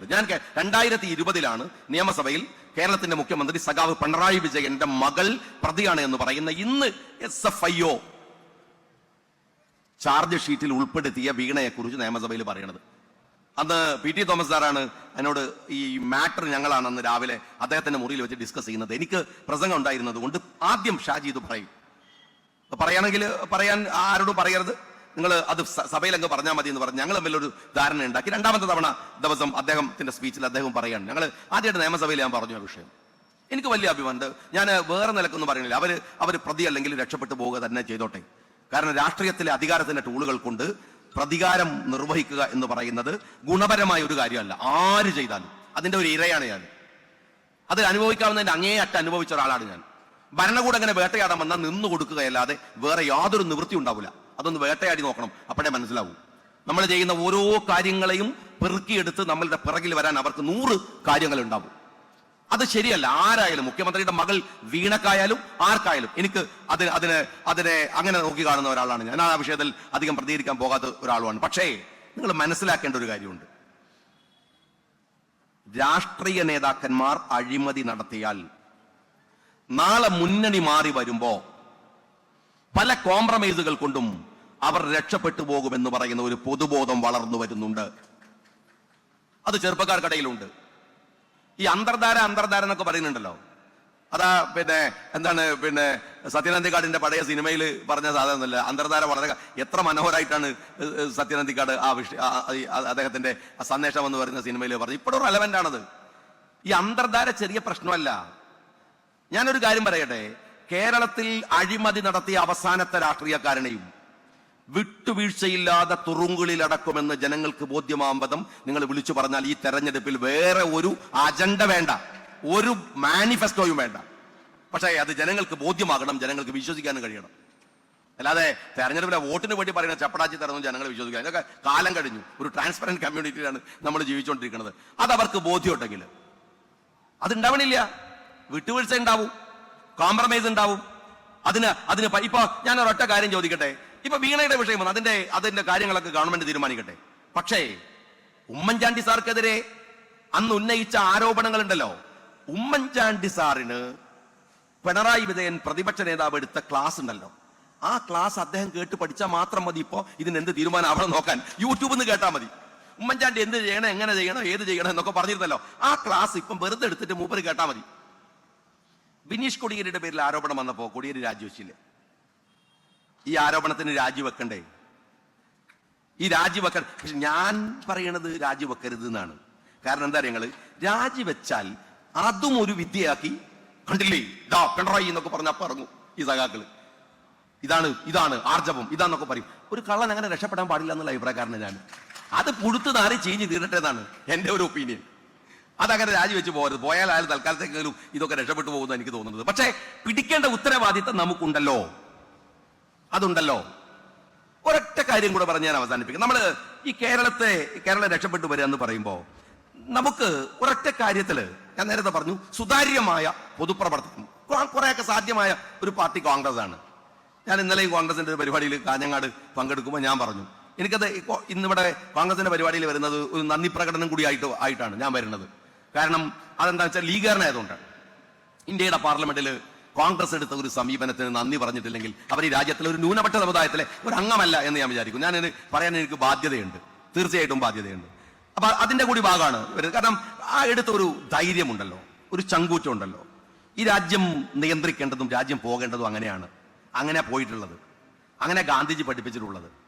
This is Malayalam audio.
ഞാൻ രണ്ടായിരത്തി ഇരുപതിലാണ് നിയമസഭയിൽ കേരളത്തിന്റെ മുഖ്യമന്ത്രി സഖാവ് പിണറായി വിജയന്റെ മകൾ പ്രതിയാണ് എന്ന് പറയുന്ന ഇന്ന് S F I O charge ഷീറ്റിൽ ഉൾപ്പെടുത്തിയ വീണയെ കുറിച്ച് നിയമസഭയിൽ പറയണത്. അന്ന് പി ടി തോമസ് സാറാണ് എന്നോട് ഈ മാറ്റർ ഞങ്ങളാണ് അന്ന് രാവിലെ അദ്ദേഹത്തിന്റെ മുറിയിൽ വെച്ച് ഡിസ്കസ് ചെയ്യുന്നത്. എനിക്ക് പ്രസംഗം ഉണ്ടായിരുന്നത് കൊണ്ട് ആദ്യം ഷാജി ഇത് പറയും. പറയുകയാണെങ്കിൽ പറയാൻ ആരോടും പറയരുത്. നിങ്ങൾ അത് സഭയിൽ അങ്ങ് പറഞ്ഞാൽ മതി എന്ന് പറഞ്ഞ് ഞങ്ങൾ തമ്മിലൊരു ധാരണ ഉണ്ടാക്കി രണ്ടാമത്തെ തവണ ദിവസം അദ്ദേഹത്തിന്റെ സ്പീച്ചിൽ അദ്ദേഹം പറയാണ് ഞങ്ങൾ ആദ്യമായിട്ട് നിയമസഭയിൽ ഞാൻ പറഞ്ഞു ആ വിഷയം. എനിക്ക് വലിയ അഭിമാനമുണ്ട്. ഞാൻ വേറെ നിലക്കൊന്നും പറയുന്നില്ല. അവർ അവർ പ്രതി അല്ലെങ്കിൽ രക്ഷപ്പെട്ടു പോവുക തന്നെ ചെയ്തോട്ടെ. കാരണം രാഷ്ട്രീയത്തിലെ അധികാരത്തിന്റെ ടൂളുകൾ കൊണ്ട് പ്രതികാരം നിർവഹിക്കുക എന്ന് പറയുന്നത് ഗുണപരമായ ഒരു കാര്യമല്ല. ആര് ചെയ്താലും. അതിന്റെ ഒരു ഇരയാണ് ഞാൻ. അത് അനുഭവിക്കാവുന്നതിന്റെ അങ്ങേയറ്റം അനുഭവിച്ച ഒരാളാണ് ഞാൻ. ഭരണകൂടം അങ്ങനെ വേട്ടയാടാൻ വന്നാൽ നിന്നു കൊടുക്കുകയല്ലാതെ വേറെ യാതൊരു നിവൃത്തി ഉണ്ടാവില്ല. അതൊന്ന് വേട്ടയാടി നോക്കണം. അപ്പോഴേ മനസ്സിലാവൂ. നമ്മൾ ചെയ്യുന്ന ഓരോ കാര്യങ്ങളെയും പെറുക്കിയെടുത്ത് നമ്മളുടെ പിറകിൽ വരാൻ അവർക്ക് നൂറ് കാര്യങ്ങൾ ഉണ്ടാവും അത് ശരിയല്ല. ആരായാലും മുഖ്യമന്ത്രിയുടെ മകൾ വീണക്കായാലും ആർക്കായാലും എനിക്ക് അതിന് അതിന് അതിനെ അങ്ങനെ നോക്കി കാണുന്ന ഒരാളാണ് ഞാൻ ആ വിഷയത്തിൽ അധികം പ്രതികരിക്കാൻ പോകാത്ത ഒരാളുമാണ്. പക്ഷേ നിങ്ങൾ മനസ്സിലാക്കേണ്ട ഒരു കാര്യമുണ്ട്. രാഷ്ട്രീയ നേതാക്കന്മാർ അഴിമതി നടത്തിയാൽ നാളെ മുന്നണി മാറി വരുമ്പോ പല കോംപ്രമൈസുകൾ കൊണ്ടും അവർ രക്ഷപ്പെട്ടു പോകുമെന്ന് പറയുന്ന ഒരു പൊതുബോധം വളർന്നു വരുന്നുണ്ട്. അത് ചെറുപ്പക്കാർക്കിടയിലുണ്ട് ഈ അന്തർധാര അന്തർധാര എന്നൊക്കെ പറയുന്നുണ്ടല്ലോ. അതാ പിന്നെ എന്താണ് പിന്നെ സത്യനന്ദിക്കാടിന്റെ പഴയ സിനിമയിൽ പറഞ്ഞ സാധനമൊന്നുമില്ല അന്തർധാര വളരെ എത്ര മനോഹരമായിട്ടാണ് സത്യനന്ദിക്കാട് ആ ഈ അദ്ദേഹത്തിന്റെ സന്ദേശം എന്ന് പറയുന്ന സിനിമയിൽ പറഞ്ഞു ഇപ്പോഴും റെലവെന്റ് ആണത്. ഈ അന്തർധാര ചെറിയ പ്രശ്നമല്ല. ഞാനൊരു കാര്യം പറയട്ടെ. കേരളത്തിൽ അഴിമതി നടത്തിയ അവസാനത്തെ രാഷ്ട്രീയക്കാരനെയും വിട്ടുവീഴ്ചയില്ലാതെ തുറുങ്കുകളിലടക്കുമെന്ന് ജനങ്ങൾക്ക് ബോധ്യമാവുമ്പതും നിങ്ങൾ വിളിച്ചു പറഞ്ഞാൽ ഈ തെരഞ്ഞെടുപ്പിൽ വേറെ ഒരു അജണ്ട വേണ്ട ഒരു മാനിഫെസ്റ്റോയും വേണ്ട. പക്ഷേ അത് ജനങ്ങൾക്ക് ബോധ്യമാകണം ജനങ്ങൾക്ക് വിശ്വസിക്കാനും കഴിയണം. അല്ലാതെ തെരഞ്ഞെടുപ്പിലെ വോട്ടിന് വേണ്ടി പറയുന്ന ചപ്പടാച്ചി തരുന്നു ജനങ്ങൾ വിശ്വസിക്കാൻ ഇതൊക്കെ കാലം കഴിഞ്ഞു. ഒരു ട്രാൻസ്പെറന്റ് കമ്മ്യൂണിറ്റിയിലാണ് നമ്മൾ ജീവിച്ചുകൊണ്ടിരിക്കുന്നത്. അത് ബോധ്യമുണ്ടെങ്കിൽ. അതുണ്ടാവണില്ല. വിട്ടുവീഴ്ച ഉണ്ടാവും കോംപ്രമൈസ് ഉണ്ടാവും. അതിന് അതിന് ഇപ്പൊ ഞാൻ ഒരൊറ്റ കാര്യം ചോദിക്കട്ടെ? ഇപ്പൊ വീണയുടെ വിഷയം വന്നു. അതിന്റെ അതിന്റെ കാര്യങ്ങളൊക്കെ ഗവൺമെന്റ് തീരുമാനിക്കട്ടെ? പക്ഷേ ഉമ്മൻചാണ്ടി സാർക്കെതിരെ അന്ന് ഉന്നയിച്ച ആരോപണങ്ങൾ ഉണ്ടല്ലോ ഉമ്മൻചാണ്ടി സാറിന് പിണറായി വിജയൻ പ്രതിപക്ഷ നേതാവ് എടുത്ത ക്ലാസ് ഉണ്ടല്ലോ. ആ ക്ലാസ് അദ്ദേഹം കേട്ട് പഠിച്ചാൽ മാത്രം മതി ഇപ്പോ. ഇതിന് എന്ത് തീരുമാനം അവിടെ നോക്കാൻ? യൂട്യൂബിൽ നിന്ന് കേട്ടാൽ മതി. ഉമ്മൻചാണ്ടി എന്ത് ചെയ്യണം എങ്ങനെ ചെയ്യണം ഏത് ചെയ്യണം എന്നൊക്കെ പറഞ്ഞിരുന്നല്ലോ. ആ ക്ലാസ് ഇപ്പം വെറുതെ എടുത്തിട്ട് മൂപ്പര് കേട്ടാൽ മതി. ബിനീഷ് കൊടിയേരിയുടെ പേരിൽ ആരോപണം വന്നപ്പോ കൊടിയേരി രാജിവെച്ചില്ലേ? ഈ ആരോപണത്തിന് രാജിവെക്കണ്ടേ? ഈ രാജിവെക്കാൻ പക്ഷെ ഞാൻ പറയണത് രാജിവെക്കരുത് എന്നാണ് കാരണം എന്താ നിങ്ങൾ രാജിവെച്ചാൽ അതും ഒരു വിദ്യയാക്കി കണ്ടില്ലേ? ഇതാ പിണറായി എന്നൊക്കെ പറഞ്ഞ അപ്പൊ ഇറങ്ങും ഈ സഖാക്കൾ. ഇതാണ് ഇതാണ് ആർജവം ഇതാന്നൊക്കെ പറയും. ഒരു കള്ളൻ അങ്ങനെ രക്ഷപ്പെടാൻ പാടില്ല എന്നുള്ള അഭിപ്രായക്കാരനെ ഞാൻ. അത് പുഴുത്ത് നാരെ ചെയ്ഞ്ഞ് തീരട്ടെ എന്നാണ് എന്റെ ഒരു ഒപ്പീനിയൻ. അതങ്ങനെ രാജിവെച്ച് പോകരുത്. പോയാൽ ആയാലും തൽക്കാലത്തേക്കെങ്കിലും ഇതൊക്കെ രക്ഷപ്പെട്ടു പോകുന്ന എനിക്ക് തോന്നുന്നത്. പക്ഷേ പിടിക്കേണ്ട ഉത്തരവാദിത്തം നമുക്കുണ്ടല്ലോ. അതുണ്ടല്ലോ. ഒരൊറ്റ കാര്യം കൂടെ പറഞ്ഞ് ഞാൻ അവസാനിപ്പിക്കും. നമ്മൾ ഈ കേരളത്തെ കേരളം രക്ഷപ്പെട്ടു വരിക എന്ന് പറയുമ്പോൾ നമുക്ക് ഒരൊറ്റ കാര്യത്തിൽ ഞാൻ നേരത്തെ പറഞ്ഞു സുതാര്യമായ പൊതുപ്രവർത്തനം. കുറേയൊക്കെ സാധ്യമായ ഒരു പാർട്ടി കോൺഗ്രസ് ആണ് ഞാൻ ഇന്നലെ ഈ കോൺഗ്രസിന്റെ പരിപാടിയിൽ കാഞ്ഞങ്ങാട് പങ്കെടുക്കുമ്പോൾ ഞാൻ പറഞ്ഞു എനിക്കത് ഇന്നിവിടെ കോൺഗ്രസിന്റെ പരിപാടിയിൽ വരുന്നത് ഒരു നന്ദി പ്രകടനം കൂടി ആയിട്ട് ആയിട്ടാണ് ഞാൻ വരുന്നത്. കാരണം അതെന്താ വെച്ചാൽ ലീഗാരനായതുകൊണ്ടാണ് ഇന്ത്യയുടെ പാർലമെന്റിൽ കോൺഗ്രസ് എടുത്ത ഒരു സമീപനത്തിന് നന്ദി പറഞ്ഞിട്ടില്ലെങ്കിൽ അവർ ഈ രാജ്യത്തിലെ ഒരു ന്യൂനപക്ഷ സമുദായത്തിലെ ഒരു അംഗമല്ല എന്ന് ഞാൻ വിചാരിക്കും ഞാൻ പറയാൻ എനിക്ക് ബാധ്യതയുണ്ട്. തീർച്ചയായിട്ടും ബാധ്യതയുണ്ട്. അപ്പൊ അതിന്റെ കൂടി ഭാഗമാണ് കാരണം ആ എടുത്ത ഒരു ധൈര്യമുണ്ടല്ലോ. ഒരു ചങ്കൂറ്റമുണ്ടല്ലോ. ഈ രാജ്യം നിയന്ത്രിക്കേണ്ടതും രാജ്യം പോകേണ്ടതും അങ്ങനെയാണ്. അങ്ങനെ പോയിട്ടുള്ളത്. അങ്ങനെ ഗാന്ധിജി പഠിപ്പിച്ചിട്ടുള്ളത്.